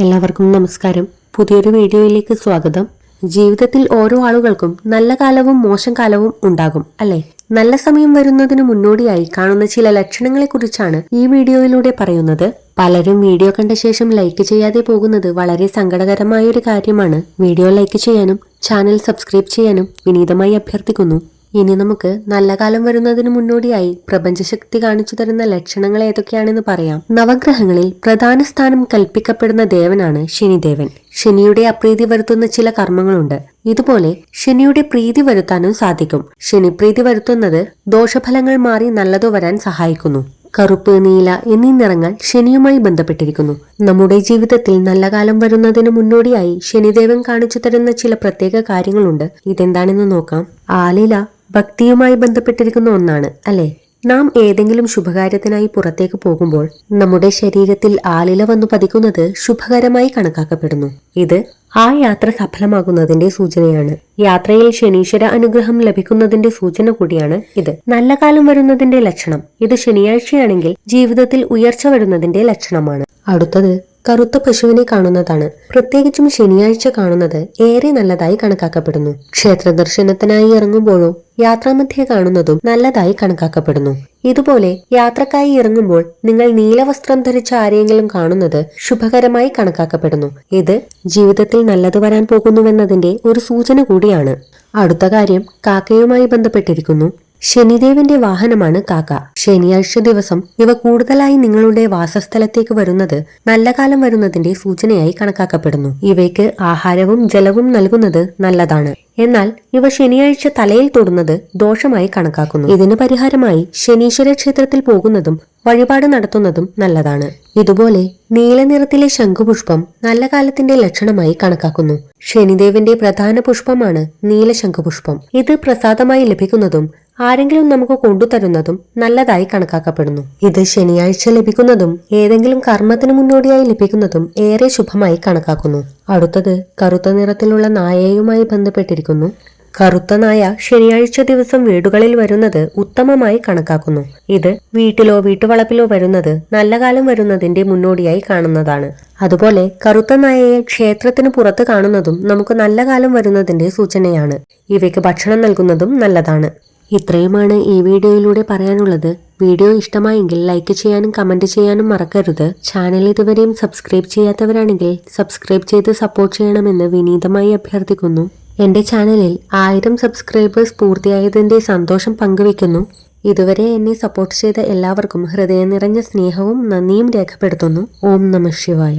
എല്ലാവർക്കും നമസ്കാരം. പുതിയൊരു വീഡിയോയിലേക്ക് സ്വാഗതം. ജീവിതത്തിൽ ഓരോ ആളുകൾക്കും നല്ല കാലവും മോശം കാലവും ഉണ്ടാകും അല്ലെ? നല്ല സമയം വരുന്നതിന് മുന്നോടിയായി കാണുന്ന ചില ലക്ഷണങ്ങളെ കുറിച്ചാണ് ഈ വീഡിയോയിലൂടെ പറയുന്നത്. പലരും വീഡിയോ കണ്ട ശേഷം ലൈക്ക് ചെയ്യാതെ പോകുന്നത് വളരെ സങ്കടകരമായ ഒരു കാര്യമാണ്. വീഡിയോ ലൈക്ക് ചെയ്യാനും ചാനൽ സബ്സ്ക്രൈബ് ചെയ്യാനും വിനീതമായി അഭ്യർത്ഥിക്കുന്നു. ഇനി നമുക്ക് നല്ല കാലം വരുന്നതിന് മുന്നോടിയായി പ്രപഞ്ചശക്തി കാണിച്ചു തരുന്ന ലക്ഷണങ്ങൾ ഏതൊക്കെയാണെന്ന് പറയാം. നവഗ്രഹങ്ങളിൽ പ്രധാന സ്ഥാനം കൽപ്പിക്കപ്പെടുന്ന ദേവനാണ് ശനിദേവൻ. ശനിയുടെ അപ്രീതി വരുത്തുന്ന ചില കർമ്മങ്ങളുണ്ട്. ഇതുപോലെ ശനിയുടെ പ്രീതി വരുത്താനും സാധിക്കും. ശനി പ്രീതി വരുത്തുന്നത് ദോഷഫലങ്ങൾ മാറി നല്ലതു വരാൻ സഹായിക്കുന്നു. കറുപ്പ് നീല എന്നീ നിറങ്ങൾ ശനിയുമായി ബന്ധപ്പെട്ടിരിക്കുന്നു. നമ്മുടെ ജീവിതത്തിൽ നല്ല കാലം വരുന്നതിന് മുന്നോടിയായി ശനിദേവൻ കാണിച്ചു തരുന്ന ചില പ്രത്യേക കാര്യങ്ങളുണ്ട്. ഇതെന്താണെന്ന് നോക്കാം. ആലില ഭക്തിയുമായി ബന്ധപ്പെട്ടിരിക്കുന്ന ഒന്നാണ് അല്ലെ? നാം ഏതെങ്കിലും ശുഭകാര്യത്തിനായി പുറത്തേക്ക് പോകുമ്പോൾ നമ്മുടെ ശരീരത്തിൽ ആലില വന്നു പതിക്കുന്നത് ശുഭകരമായി കണക്കാക്കപ്പെടുന്നു. ഇത് ആ യാത്ര സഫലമാകുന്നതിന്റെ സൂചനയാണ്. യാത്രയിൽ ശനീശ്വര അനുഗ്രഹം ലഭിക്കുന്നതിന്റെ സൂചന കൂടിയാണ് ഇത്. നല്ല കാലം വരുന്നതിന്റെ ലക്ഷണം. ഇത് ശനിയാഴ്ചയാണെങ്കിൽ ജീവിതത്തിൽ ഉയർച്ച വരുന്നതിന്റെ ലക്ഷണമാണ്. അടുത്തത് കറുത്ത പശുവിനെ കാണുന്നതാണ്. പ്രത്യേകിച്ചും ശനിയാഴ്ച കാണുന്നത് ഏറെ നല്ലതായി കണക്കാക്കപ്പെടുന്നു. ക്ഷേത്ര ദർശനത്തിനായി ഇറങ്ങുമ്പോഴോ യാത്രാമധ്യേ കാണുന്നതും നല്ലതായി കണക്കാക്കപ്പെടുന്നു. ഇതുപോലെ യാത്രക്കായി ഇറങ്ങുമ്പോൾ നിങ്ങൾ നീലവസ്ത്രം ധരിച്ച ആരെയെങ്കിലും കാണുന്നത് ശുഭകരമായി കണക്കാക്കപ്പെടുന്നു. ഇത് ജീവിതത്തിൽ നല്ലത് വരാൻ പോകുന്നുവെന്നതിന്റെ ഒരു സൂചന കൂടിയാണ്. അടുത്ത കാര്യം കാക്കയുമായി ബന്ധപ്പെട്ടിരിക്കുന്നു. ശനിദേവന്റെ വാഹനമാണ് കാക്ക. ശനിയാഴ്ച ദിവസം ഇവ കൂടുതലായി നിങ്ങളുടെ വാസസ്ഥലത്തേക്ക് വരുന്നത് നല്ല കാലം വരുന്നതിന്റെ സൂചനയായി കണക്കാക്കപ്പെടുന്നു. ഇവയ്ക്ക് ആഹാരവും ജലവും നൽകുന്നത് നല്ലതാണ്. എന്നാൽ ഇവ ശനിയാഴ്ച തലയിൽ തൊടുന്നത് ദോഷമായി കണക്കാക്കുന്നു. ഇതിന് പരിഹാരമായി ശനീശ്വര ക്ഷേത്രത്തിൽ പോകുന്നതും വഴിപാട് നടത്തുന്നതും നല്ലതാണ്. ഇതുപോലെ നീലനിറത്തിലെ ശംഖുപുഷ്പം നല്ല കാലത്തിന്റെ ലക്ഷണമായി കണക്കാക്കുന്നു. ശനിദേവന്റെ പ്രധാന പുഷ്പമാണ് നീല ശംഖുപുഷ്പം. ഇത് പ്രസാദമായി ലഭിക്കുന്നതും ആരെങ്കിലും നമുക്ക് കൊണ്ടുതരുന്നതും നല്ലതായി കണക്കാക്കപ്പെടുന്നു. ഇത് ശനിയാഴ്ച ലഭിക്കുന്നതും ഏതെങ്കിലും കർമ്മത്തിന് മുന്നോടിയായി ലഭിക്കുന്നതും ഏറെ ശുഭമായി കണക്കാക്കുന്നു. അടുത്തത് കറുത്ത നിറത്തിലുള്ള നായയുമായി ബന്ധപ്പെട്ടിരിക്കുന്നു. കറുത്ത നായ ശനിയാഴ്ച ദിവസം വീടുകളിൽ വരുന്നത് ഉത്തമമായി കണക്കാക്കുന്നു. ഇത് വീട്ടിലോ വീട്ടുവളപ്പിലോ വരുന്നത് നല്ല കാലം വരുന്നതിന്റെ മുന്നോടിയായി കാണുന്നതാണ്. അതുപോലെ കറുത്ത നായയെ ക്ഷേത്രത്തിന് പുറത്ത് കാണുന്നതും നമുക്ക് നല്ല കാലം വരുന്നതിന്റെ സൂചനയാണ്. ഇവയ്ക്ക് ഭക്ഷണം നൽകുന്നതും നല്ലതാണ്. ഇത്രയുമാണ് ഈ വീഡിയോയിലൂടെ പറയാനുള്ളത്. വീഡിയോ ഇഷ്ടമായെങ്കിൽ ലൈക്ക് ചെയ്യാനും കമന്റ് ചെയ്യാനും മറക്കരുത്. ചാനൽ ഇതുവരെയും സബ്സ്ക്രൈബ് ചെയ്യാത്തവരാണെങ്കിൽ സബ്സ്ക്രൈബ് ചെയ്ത് സപ്പോർട്ട് ചെയ്യണമെന്ന് വിനീതമായി അഭ്യർത്ഥിക്കുന്നു. എന്റെ ചാനലിൽ ആയിരം സബ്സ്ക്രൈബേഴ്സ് പൂർത്തിയായതിന്റെ സന്തോഷം പങ്കുവയ്ക്കുന്നു. ഇതുവരെ എന്നെ സപ്പോർട്ട് ചെയ്ത എല്ലാവർക്കും ഹൃദയം നിറഞ്ഞ സ്നേഹവും നന്ദിയും രേഖപ്പെടുത്തുന്നു. ഓം നമ ശിവായ.